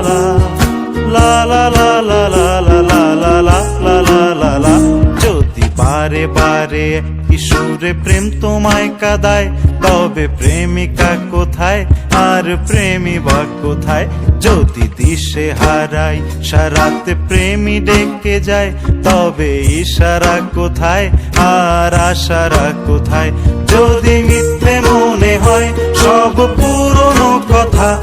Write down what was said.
লা লা লা লা লা লা লা লা লা লা লা লা বারে বারে ঈশ্বরে প্রেম তোমায় কাদায়, তবে প্রেমিকা কোথায়? আর প্রেমী বা কোথায়? যদি দিশে হারাই, সারাতে প্রেমী ডেকে যায়, তবে ইশারা কোথায়? আর আশারা কোথায়? যদি মিথ্যে মনে হয়, সব পুরনো কথা